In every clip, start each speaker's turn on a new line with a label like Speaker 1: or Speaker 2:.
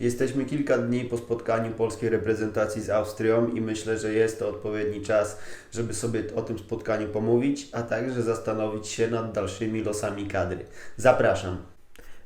Speaker 1: Jesteśmy kilka dni po spotkaniu polskiej reprezentacji z Austrią i myślę, że jest to odpowiedni czas, żeby sobie o tym spotkaniu pomówić, a także zastanowić się nad dalszymi losami kadry. Zapraszam!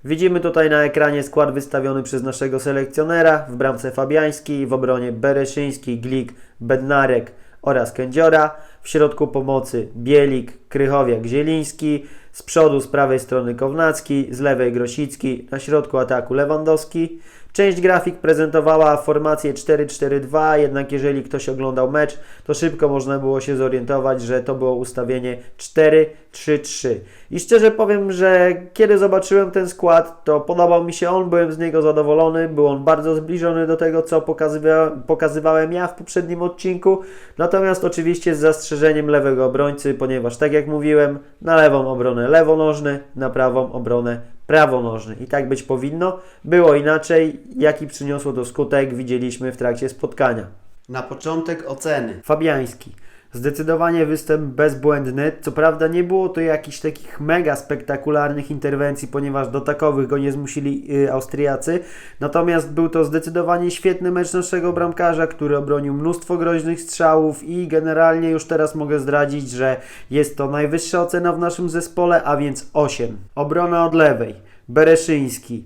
Speaker 2: Widzimy tutaj na ekranie skład wystawiony przez naszego selekcjonera w bramce Fabiański, w obronie Bereszyński, Glik, Bednarek oraz Kędziora. W środku pomocy Bielik, Krychowiak, Zieliński. Z przodu z prawej strony Kownacki, z lewej Grosicki, na środku ataku Lewandowski. Część grafik prezentowała formację 4-4-2, jednak jeżeli ktoś oglądał mecz, to szybko można było się zorientować, że to było ustawienie 4-3-3. I szczerze powiem, że kiedy zobaczyłem ten skład, to podobał mi się on, byłem z niego zadowolony, był on bardzo zbliżony do tego, co pokazywa- pokazywałem ja w poprzednim odcinku, natomiast oczywiście z zastrzeżeniem lewego obrońcy, ponieważ tak jak mówiłem, na lewą obronę lewonożny, na prawą obronę prawonożny. I tak być powinno. Było inaczej. Jaki przyniosło to skutek, widzieliśmy w trakcie spotkania.
Speaker 1: Na początek oceny.
Speaker 2: Fabiański. Zdecydowanie występ bezbłędny. Co prawda nie było to jakichś takich mega spektakularnych interwencji, ponieważ do takowych go nie zmusili y, Austriacy. Natomiast był to zdecydowanie świetny mecz naszego bramkarza, który obronił mnóstwo groźnych strzałów i generalnie już teraz mogę zdradzić, że jest to najwyższa ocena w naszym zespole, a więc 8. Obrona od lewej. Bereszyński.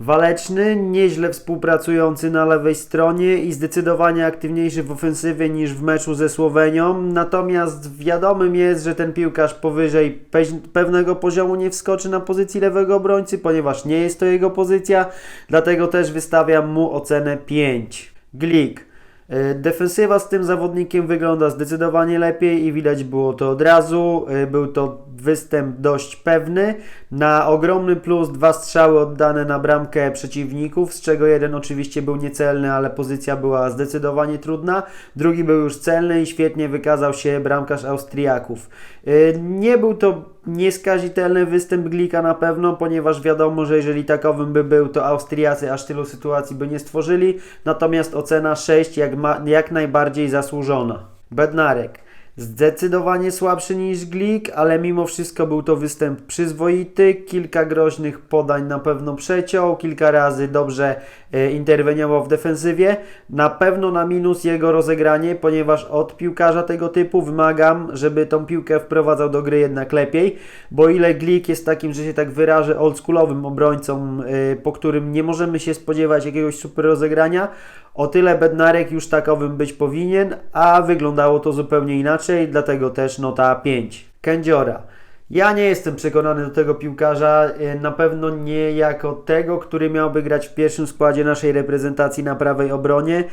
Speaker 2: Waleczny, nieźle współpracujący na lewej stronie i zdecydowanie aktywniejszy w ofensywie niż w meczu ze Słowenią. Natomiast wiadomym jest, że ten piłkarz powyżej pe- pewnego poziomu nie wskoczy na pozycji lewego obrońcy, ponieważ nie jest to jego pozycja. Dlatego też wystawiam mu ocenę 5. Glik. Y, Defensywa z tym zawodnikiem wygląda zdecydowanie lepiej i widać było to od razu. Y, Był to występ dość pewny. Na ogromny plus dwa strzały oddane na bramkę przeciwników, z czego jeden oczywiście był niecelny, ale pozycja była zdecydowanie trudna. Drugi był już celny i świetnie wykazał się bramkarz Austriaków. Y, Nie był to nieskazitelny występ Glika na pewno, ponieważ wiadomo, że jeżeli takowym by był, to Austriacy aż tylu sytuacji by nie stworzyli. Natomiast ocena 6 jak, ma, jak najbardziej zasłużona. Bednarek. Zdecydowanie słabszy niż Glik, ale mimo wszystko był to występ przyzwoity. Kilka groźnych podań na pewno przeciął, kilka razy dobrze e, interweniował w defensywie. Na pewno na minus jego rozegranie, ponieważ od piłkarza tego typu wymagam, żeby tą piłkę wprowadzał do gry jednak lepiej, bo ile Glik jest takim, że się tak wyrażę, oldschoolowym obrońcą, e, po którym nie możemy się spodziewać jakiegoś super rozegrania, o tyle Bednarek już takowym być powinien, a wyglądało to zupełnie inaczej, dlatego też nota 5. Kędziora. Ja nie jestem przekonany do tego piłkarza, e, na pewno nie jako tego, który miałby grać w pierwszym składzie naszej reprezentacji na prawej obronie.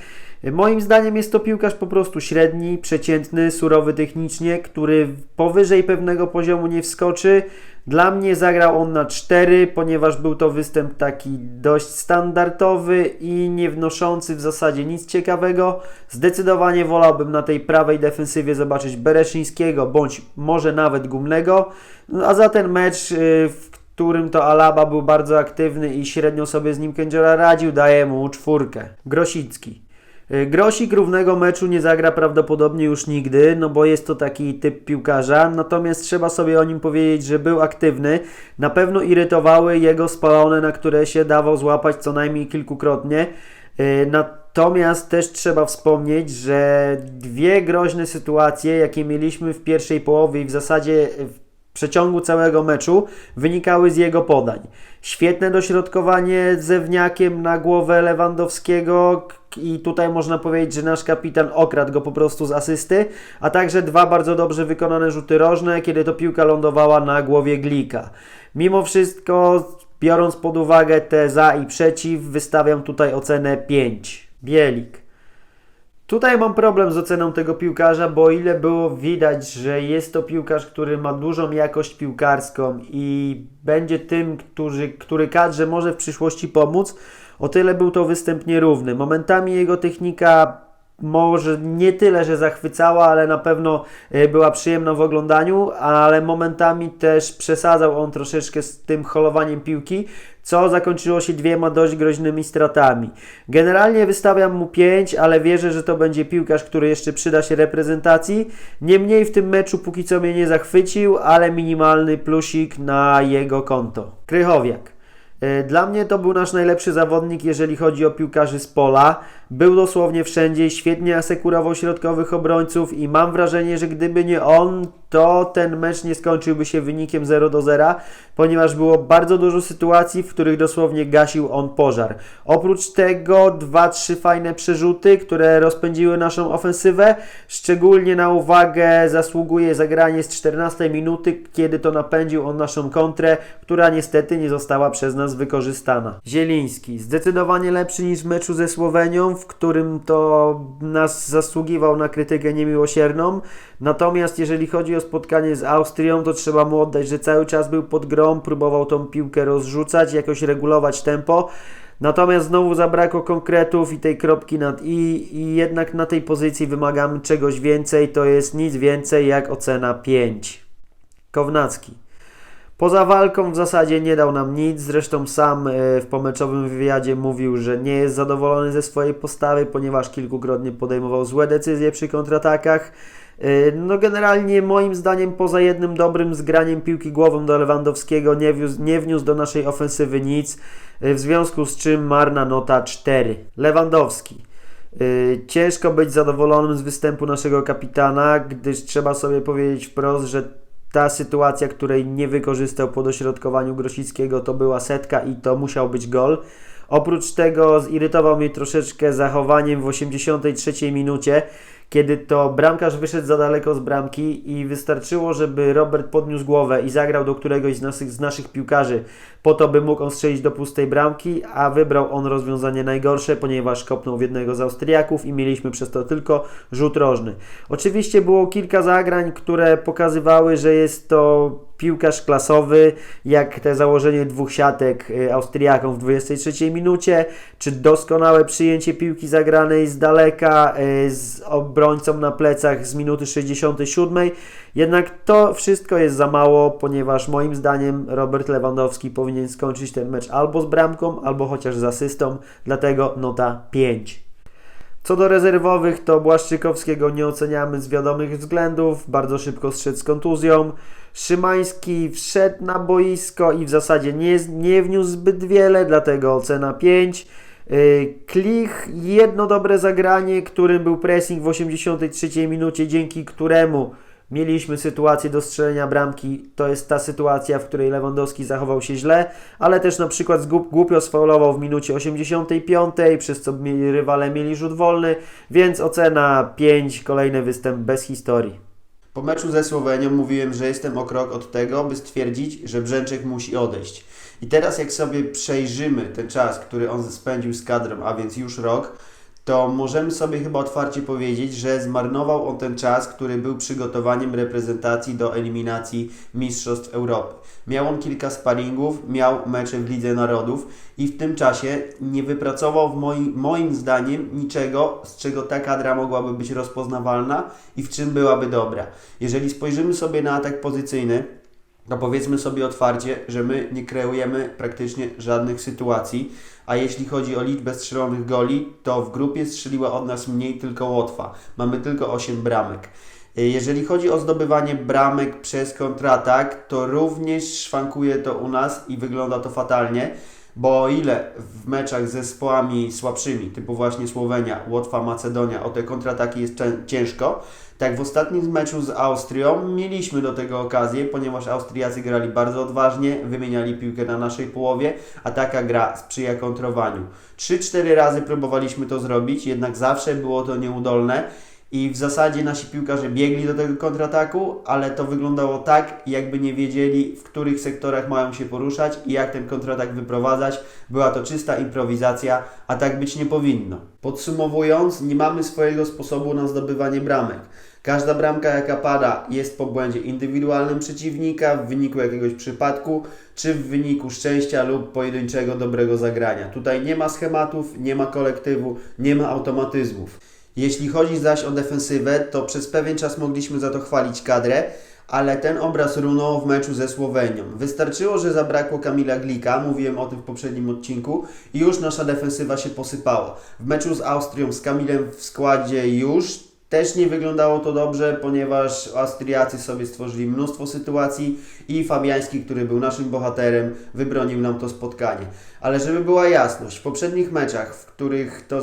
Speaker 2: Moim zdaniem jest to piłkarz po prostu średni, przeciętny, surowy technicznie, który powyżej pewnego poziomu nie wskoczy. Dla mnie zagrał on na 4, ponieważ był to występ taki dość standardowy i nie wnoszący w zasadzie nic ciekawego. Zdecydowanie wolałbym na tej prawej defensywie zobaczyć Bereszyńskiego bądź może nawet Gumnego. No, a za ten mecz, y, w którym to Alaba był bardzo aktywny i średnio sobie z nim Kędziora radził, daję mu czwórkę. Grosicki. Y, Grosik równego meczu nie zagra prawdopodobnie już nigdy, no bo jest to taki typ piłkarza, natomiast trzeba sobie o nim powiedzieć, że był aktywny. Na pewno irytowały jego spalone, na które się dawał złapać co najmniej kilkukrotnie. Y, Natomiast też trzeba wspomnieć, że dwie groźne sytuacje, jakie mieliśmy w pierwszej połowie i w zasadzie w przeciągu całego meczu wynikały z jego podań. Świetne dośrodkowanie zewniakiem na głowę Lewandowskiego i tutaj można powiedzieć, że nasz kapitan okradł go po prostu z asysty, a także dwa bardzo dobrze wykonane rzuty rożne, kiedy to piłka lądowała na głowie Glika. Mimo wszystko, biorąc pod uwagę te za i przeciw, wystawiam tutaj ocenę 5. Bielik. Tutaj mam problem z oceną tego piłkarza, bo ile było widać, że jest to piłkarz, który ma dużą jakość piłkarską i będzie tym, który, który kadrze może w przyszłości pomóc, o tyle był to występ nierówny. Momentami jego technika może nie tyle, że zachwycała, ale na pewno e, była przyjemna w oglądaniu, ale momentami też przesadzał on troszeczkę z tym holowaniem piłki, co zakończyło się dwiema dość groźnymi stratami. Generalnie wystawiam mu 5, ale wierzę, że to będzie piłkarz, który jeszcze przyda się reprezentacji. Niemniej w tym meczu póki co mnie nie zachwycił, ale minimalny plusik na jego konto. Krychowiak. Dla mnie to był nasz najlepszy zawodnik, jeżeli chodzi o piłkarzy z pola. Był dosłownie wszędzie, świetnie asekurował środkowych obrońców i mam wrażenie, że gdyby nie on, to ten mecz nie skończyłby się wynikiem 0 do 0, ponieważ było bardzo dużo sytuacji, w których dosłownie gasił on pożar. Oprócz tego dwa, trzy fajne przerzuty, które rozpędziły naszą ofensywę. Szczególnie na uwagę zasługuje zagranie z 14 minuty, kiedy to napędził on naszą kontrę, która niestety nie została przez nas wykorzystana. Zieliński, zdecydowanie lepszy niż w meczu ze Słowenią, w którym to nas zasługiwał na krytykę niemiłosierną. Natomiast jeżeli chodzi o spotkanie z Austrią, to trzeba mu oddać, że cały czas był pod grą, próbował tą piłkę rozrzucać, jakoś regulować tempo. Natomiast znowu zabrakło konkretów i tej kropki nad i i jednak na tej pozycji wymagamy czegoś więcej, to jest nic więcej jak ocena 5. Kownacki. Poza walką w zasadzie nie dał nam nic, zresztą sam e, w pomeczowym wywiadzie mówił, że nie jest zadowolony ze swojej postawy, ponieważ kilkukrotnie podejmował złe decyzje przy kontratakach. E, No generalnie moim zdaniem poza jednym dobrym zgraniem piłki głową do Lewandowskiego nie wniósł, nie wniósł do naszej ofensywy nic, e, w związku z czym marna nota 4. Lewandowski. Ciężko być zadowolonym z występu naszego kapitana, gdyż trzeba sobie powiedzieć wprost, że ta sytuacja, której nie wykorzystał po dośrodkowaniu Grosickiego, to była setka i to musiał być gol. Oprócz tego zirytował mnie troszeczkę zachowaniem w 83 minucie, kiedy to bramkarz wyszedł za daleko z bramki i wystarczyło, żeby Robert podniósł głowę i zagrał do któregoś z naszych, z naszych piłkarzy po to, by mógł on strzelić do pustej bramki, a wybrał on rozwiązanie najgorsze, ponieważ kopnął w jednego z Austriaków i mieliśmy przez to tylko rzut rożny. Oczywiście było kilka zagrań, które pokazywały, że jest to piłkarz klasowy, jak te założenie dwóch siatek y, Austriakom w 23 minucie, czy doskonałe przyjęcie piłki zagranej z daleka y, z obrońcą na plecach z minuty 67. Jednak to wszystko jest za mało, ponieważ moim zdaniem Robert Lewandowski powinien skończyć ten mecz albo z bramką, albo chociaż z asystą, dlatego nota 5. Co do rezerwowych, to Błaszczykowskiego nie oceniamy z wiadomych względów, bardzo szybko zszedł z kontuzją. Szymański wszedł na boisko i w zasadzie nie, nie wniósł zbyt wiele, dlatego ocena 5. Yy, Klich, jedno dobre zagranie, którym był pressing w 83 minucie, dzięki któremu mieliśmy sytuację do strzelenia bramki. To jest ta sytuacja, w której Lewandowski zachował się źle, ale też na przykład głupio sfaulował w minucie 85, przez co rywale mieli rzut wolny, więc ocena 5, kolejny występ bez historii.
Speaker 1: Po meczu ze Słowenią mówiłem, że jestem o krok od tego, by stwierdzić, że Brzęczek musi odejść. I teraz jak sobie przejrzymy ten czas, który on spędził z kadrą, a więc już rok, to możemy sobie chyba otwarcie powiedzieć, że zmarnował on ten czas, który był przygotowaniem reprezentacji do eliminacji Mistrzostw Europy. Miał on kilka sparingów, miał mecze w Lidze Narodów i w tym czasie nie wypracował w moim, moim zdaniem niczego, z czego ta kadra mogłaby być rozpoznawalna i w czym byłaby dobra. Jeżeli spojrzymy sobie na atak pozycyjny, to powiedzmy sobie otwarcie, że my nie kreujemy praktycznie żadnych sytuacji, a jeśli chodzi o liczbę strzelonych goli, to w grupie strzeliła od nas mniej tylko Łotwa. Mamy tylko 8 bramek. Jeżeli chodzi o zdobywanie bramek przez kontratak, to również szwankuje to u nas i wygląda to fatalnie, bo o ile w meczach z zespołami słabszymi, typu właśnie Słowenia, Łotwa, Macedonia, o te kontrataki jest ciężko, tak w ostatnim meczu z Austrią mieliśmy do tego okazję, ponieważ Austriacy grali bardzo odważnie, wymieniali piłkę na naszej połowie, a taka gra sprzyja kontrowaniu. 3-4 razy próbowaliśmy to zrobić, jednak zawsze było to nieudolne i w zasadzie nasi piłkarze biegli do tego kontrataku, ale to wyglądało tak, jakby nie wiedzieli, w których sektorach mają się poruszać i jak ten kontratak wyprowadzać. Była to czysta improwizacja, a tak być nie powinno. Podsumowując, nie mamy swojego sposobu na zdobywanie bramek. Każda bramka, jaka pada, jest po błędzie indywidualnym przeciwnika w wyniku jakiegoś przypadku, czy w wyniku szczęścia lub pojedynczego dobrego zagrania. Tutaj nie ma schematów, nie ma kolektywu, nie ma automatyzmów. Jeśli chodzi zaś o defensywę, to przez pewien czas mogliśmy za to chwalić kadrę, ale ten obraz runął w meczu ze Słowenią. Wystarczyło, że zabrakło Kamila Glika, mówiłem o tym w poprzednim odcinku, i już nasza defensywa się posypała. W meczu z Austrią z Kamilem w składzie już
Speaker 2: Też nie wyglądało to dobrze, ponieważ Austriacy sobie stworzyli mnóstwo sytuacji i Fabiański, który był naszym bohaterem, wybronił nam to spotkanie. Ale żeby była jasność, w poprzednich meczach, w których to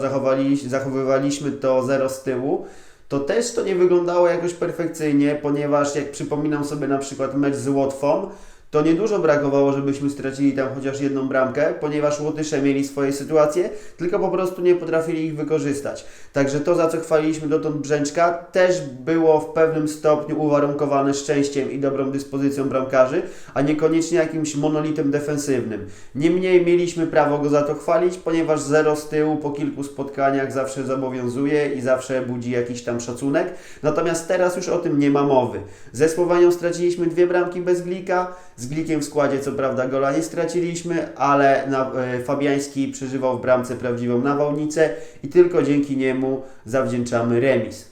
Speaker 2: zachowywaliśmy to 0 z tyłu, to też to nie wyglądało jakoś perfekcyjnie, ponieważ jak przypominam sobie na przykład mecz z Łotwą, to niedużo brakowało, żebyśmy stracili tam chociaż jedną bramkę, ponieważ Łotysze mieli swoje sytuacje, tylko po prostu nie potrafili ich wykorzystać. Także to, za co chwaliliśmy dotąd Brzęczka, też było w pewnym stopniu uwarunkowane szczęściem i dobrą dyspozycją bramkarzy, a niekoniecznie jakimś monolitem defensywnym. Niemniej mieliśmy prawo go za to chwalić, ponieważ zero z tyłu po kilku spotkaniach zawsze zobowiązuje i zawsze budzi jakiś tam szacunek. Natomiast teraz już o tym nie ma mowy. Ze Słowenią straciliśmy dwie bramki bez Glika, z Glikiem w składzie co prawda gola nie straciliśmy, ale e, Fabiański przeżywał w bramce prawdziwą nawałnicę i tylko dzięki niemu zawdzięczamy remis.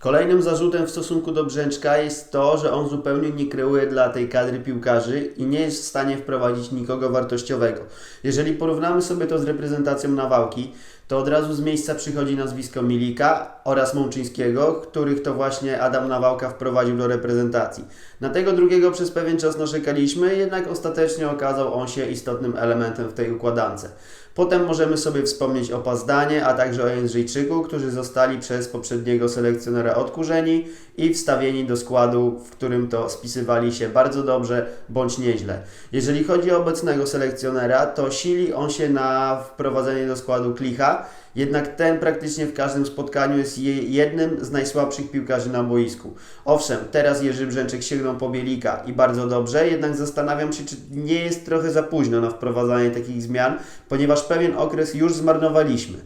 Speaker 2: Kolejnym zarzutem w stosunku do Brzęczka jest to, że on zupełnie nie kreuje dla tej kadry piłkarzy i nie jest w stanie wprowadzić nikogo wartościowego. Jeżeli porównamy sobie to z reprezentacją Nawałki, to od razu z miejsca przychodzi nazwisko Milika oraz Mączyńskiego, których to właśnie Adam Nawałka wprowadził do reprezentacji. Na tego drugiego przez pewien czas narzekaliśmy, jednak ostatecznie okazał on się istotnym elementem w tej układance. Potem możemy sobie wspomnieć o Pazdanie, a także o Jędrzejczyku, którzy zostali przez poprzedniego selekcjonera odkurzeni i wstawieni do składu, w którym to spisywali się bardzo dobrze bądź nieźle. Jeżeli chodzi o obecnego selekcjonera, to sili on się na wprowadzenie do składu Klicha, jednak ten praktycznie w każdym spotkaniu jest je- jednym z najsłabszych piłkarzy na boisku. Owszem, teraz Jerzy Brzęczek sięgnął po Bielika i bardzo dobrze, jednak zastanawiam się, czy nie jest trochę za późno na wprowadzanie takich zmian, ponieważ pewien okres już zmarnowaliśmy.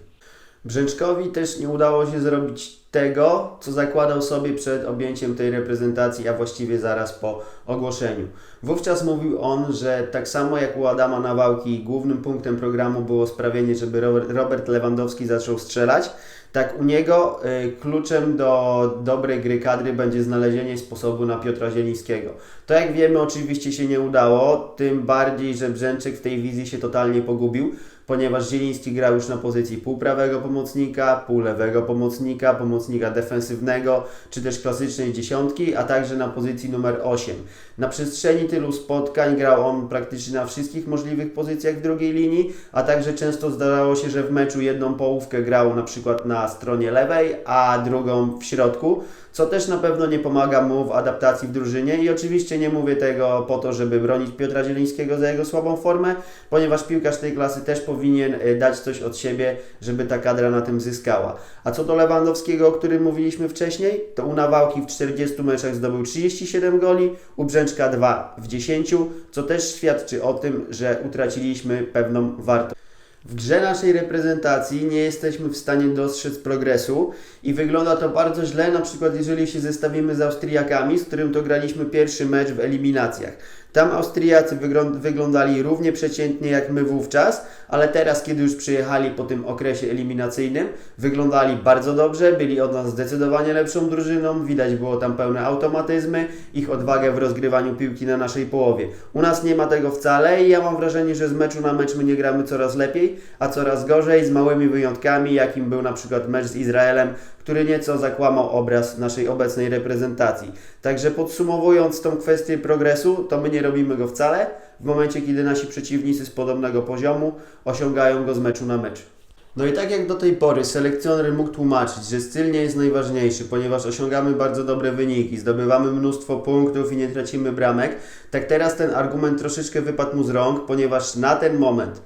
Speaker 2: Brzęczkowi też nie udało się zrobić tego, co zakładał sobie przed objęciem tej reprezentacji, a właściwie zaraz po ogłoszeniu. Wówczas mówił on, że tak samo jak u Adama Nawałki głównym punktem programu było sprawienie, żeby Robert- Lewandowski zaczął strzelać, tak u niego y, kluczem do dobrej gry kadry będzie znalezienie sposobu na Piotra Zielińskiego. To jak wiemy oczywiście się nie udało, tym bardziej, że Brzęczek w tej wizji się totalnie pogubił, ponieważ Zieliński grał już na pozycji półprawego pomocnika, półlewego pomocnika, pomocnika defensywnego, czy też klasycznej dziesiątki, a także na pozycji numer 8. Na przestrzeni tylu spotkań grał on praktycznie na wszystkich możliwych pozycjach w drugiej linii, a także często zdarzało się, że w meczu jedną połówkę grał na przykład na stronie lewej, a drugą w środku, co też na pewno nie pomaga mu w adaptacji w drużynie i oczywiście nie mówię tego po to, żeby bronić Piotra Zielińskiego za jego słabą formę, ponieważ piłkarz tej klasy też powinien y, dać coś od siebie, żeby ta kadra na tym zyskała. A co do Lewandowskiego, o którym mówiliśmy wcześniej, to u Nawałki w 40 meczach zdobył 37 goli, u Brzęczka 2 w 10, co też świadczy o tym, że utraciliśmy pewną wartość. W grze naszej reprezentacji nie jesteśmy w stanie dostrzec progresu i wygląda to bardzo źle, na przykład jeżeli się zestawimy z Austriakami, z którym to graliśmy pierwszy mecz w eliminacjach. Tam Austriacy wyglą- wyglądali równie przeciętnie jak my wówczas, ale teraz, kiedy już przyjechali po tym okresie eliminacyjnym, wyglądali bardzo dobrze, byli od nas zdecydowanie lepszą drużyną, widać było tam pełne automatyzmy, ich odwagę w rozgrywaniu piłki na naszej połowie. U nas nie ma tego wcale i ja mam wrażenie, że z meczu na mecz my nie gramy coraz lepiej, a coraz gorzej, z małymi wyjątkami, jakim był na przykład mecz z Izraelem, który nieco zakłamał obraz naszej obecnej reprezentacji. Także podsumowując tą kwestię progresu, to my nie robimy go wcale, w momencie kiedy nasi przeciwnicy z podobnego poziomu osiągają go z meczu na mecz. No i tak jak do tej pory selekcjoner mógł tłumaczyć, że styl nie jest najważniejszy, ponieważ osiągamy bardzo dobre wyniki, zdobywamy mnóstwo punktów i nie tracimy bramek, tak teraz ten argument troszeczkę wypadł mu z rąk, ponieważ na ten moment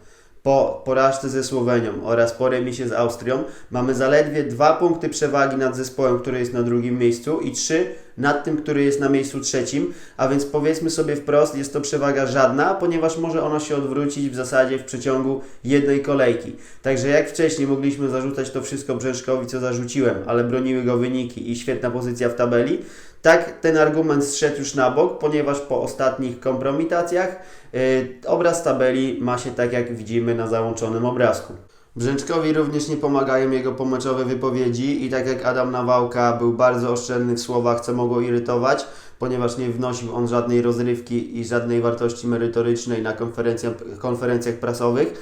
Speaker 2: po porażce ze Słowenią oraz po remisie z Austrią mamy zaledwie dwa punkty przewagi nad zespołem, który jest na drugim miejscu i trzy nad tym, który jest na miejscu trzecim, a więc powiedzmy sobie wprost, jest to przewaga żadna, ponieważ może ona się odwrócić w zasadzie w przeciągu jednej kolejki. Także jak wcześniej mogliśmy zarzucać to wszystko Brzęczkowi, co zarzuciłem, ale broniły go wyniki i świetna pozycja w tabeli, tak ten argument zszedł już na bok, ponieważ po ostatnich kompromitacjach yy, obraz tabeli ma się tak, jak widzimy na załączonym obrazku. Brzęczkowi również nie pomagają jego pomeczowe wypowiedzi i tak jak Adam Nawałka był bardzo oszczędny w słowach, co mogło irytować, ponieważ nie wnosił on żadnej rozrywki i żadnej wartości merytorycznej na konferencjach, konferencjach prasowych,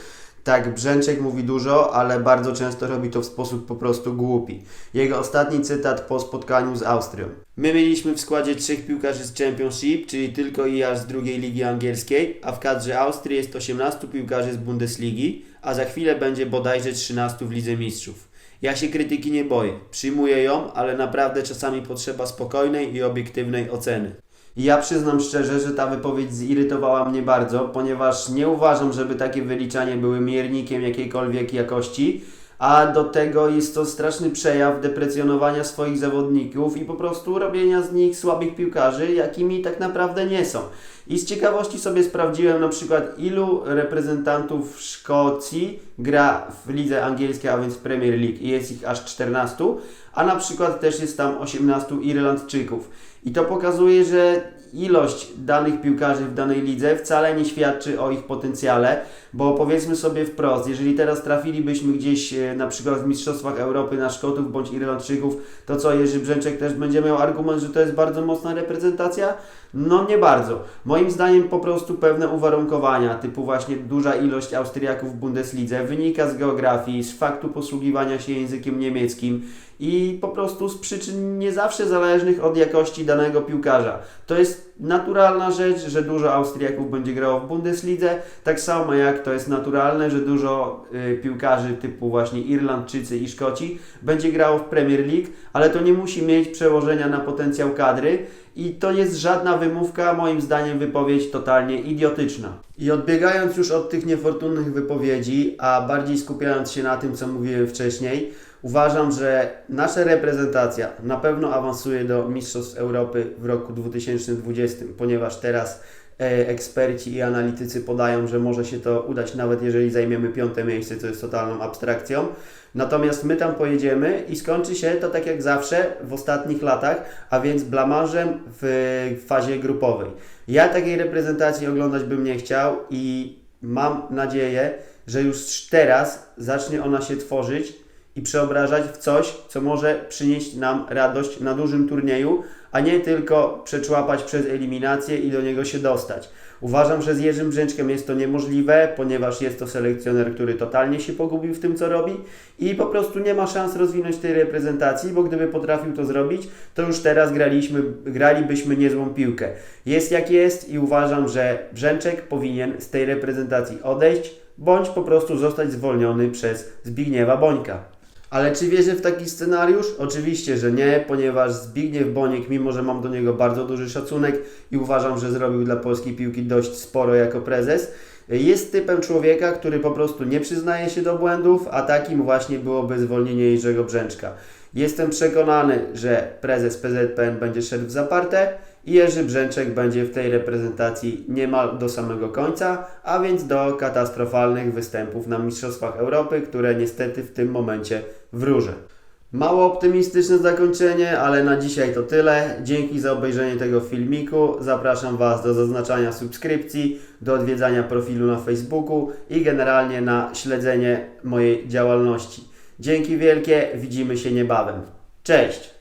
Speaker 2: Tak, Brzęczek mówi dużo, ale bardzo często robi to w sposób po prostu głupi. Jego ostatni cytat po spotkaniu z Austrią. My mieliśmy w składzie trzech piłkarzy z Championship, czyli tylko i aż z drugiej ligi angielskiej, a w kadrze Austrii jest 18 piłkarzy z Bundesligi, a za chwilę będzie bodajże 13 w Lidze Mistrzów. Ja się krytyki nie boję, przyjmuję ją, ale naprawdę czasami potrzeba spokojnej i obiektywnej oceny. I Ja przyznam szczerze, że ta wypowiedź zirytowała mnie bardzo, ponieważ nie uważam, żeby takie wyliczania były miernikiem jakiejkolwiek jakości, a do tego jest to straszny przejaw deprecjonowania swoich zawodników i po prostu robienia z nich słabych piłkarzy, jakimi tak naprawdę nie są. I z ciekawości sobie sprawdziłem na przykład ilu reprezentantów Szkocji gra w lidze angielskiej, a więc Premier League i jest ich aż 14, a na przykład też jest tam 18 Irlandczyków. I to pokazuje, że ilość danych piłkarzy w danej lidze wcale nie świadczy o ich potencjale, bo powiedzmy sobie wprost, jeżeli teraz trafilibyśmy gdzieś e, na przykład w Mistrzostwach Europy na Szkotów bądź Irlandczyków, to co, Jerzy Brzęczek też będzie miał argument, że to jest bardzo mocna reprezentacja? No nie bardzo. Moim zdaniem po prostu pewne uwarunkowania, typu właśnie duża ilość Austriaków w Bundeslidze wynika z geografii, z faktu posługiwania się językiem niemieckim i po prostu z przyczyn nie zawsze zależnych od jakości danego piłkarza. To jest naturalna rzecz, że dużo Austriaków będzie grało w Bundeslidze, tak samo jak to jest naturalne, że dużo y, piłkarzy typu właśnie Irlandczycy i Szkoci będzie grało w Premier League, ale to nie musi mieć przełożenia na potencjał kadry i to jest żadna wymówka, moim zdaniem wypowiedź totalnie idiotyczna. I odbiegając już od tych niefortunnych wypowiedzi, a bardziej skupiając się na tym, co mówiłem wcześniej, uważam, że nasza reprezentacja na pewno awansuje do Mistrzostw Europy w roku 2020, ponieważ teraz e, eksperci i analitycy podają, że może się to udać nawet jeżeli zajmiemy piąte miejsce, co jest totalną abstrakcją. Natomiast my tam pojedziemy i skończy się to tak jak zawsze w ostatnich latach, a więc blamarzem w fazie grupowej. Ja takiej reprezentacji oglądać bym nie chciał i mam nadzieję, że już teraz zacznie ona się tworzyć i przeobrażać w coś, co może przynieść nam radość na dużym turnieju, a nie tylko przeczłapać przez eliminację i do niego się dostać. Uważam, że z Jerzym Brzęczkiem jest to niemożliwe, ponieważ jest to selekcjoner, który totalnie się pogubił w tym, co robi i po prostu nie ma szans rozwinąć tej reprezentacji, bo gdyby potrafił to zrobić, to już teraz graliśmy, gralibyśmy niezłą piłkę. Jest jak jest i uważam, że Brzęczek powinien z tej reprezentacji odejść, bądź po prostu zostać zwolniony przez Zbigniewa Bońka. Ale czy wierzę w taki scenariusz? Oczywiście, że nie, ponieważ Zbigniew Boniek, mimo że mam do niego bardzo duży szacunek i uważam, że zrobił dla polskiej piłki dość sporo jako prezes, jest typem człowieka, który po prostu nie przyznaje się do błędów, a takim właśnie byłoby zwolnienie Jerzego Brzęczka. Jestem przekonany, że prezes PZPN będzie szedł w zaparte Jerzy Brzęczek będzie w tej reprezentacji niemal do samego końca, a więc do katastrofalnych występów na Mistrzostwach Europy, które niestety w tym momencie wróżę. Mało optymistyczne zakończenie, ale na dzisiaj to tyle. Dzięki za obejrzenie tego filmiku. Zapraszam Was do zaznaczania subskrypcji, do odwiedzania profilu na Facebooku i generalnie na śledzenie mojej działalności. Dzięki wielkie, widzimy się niebawem. Cześć!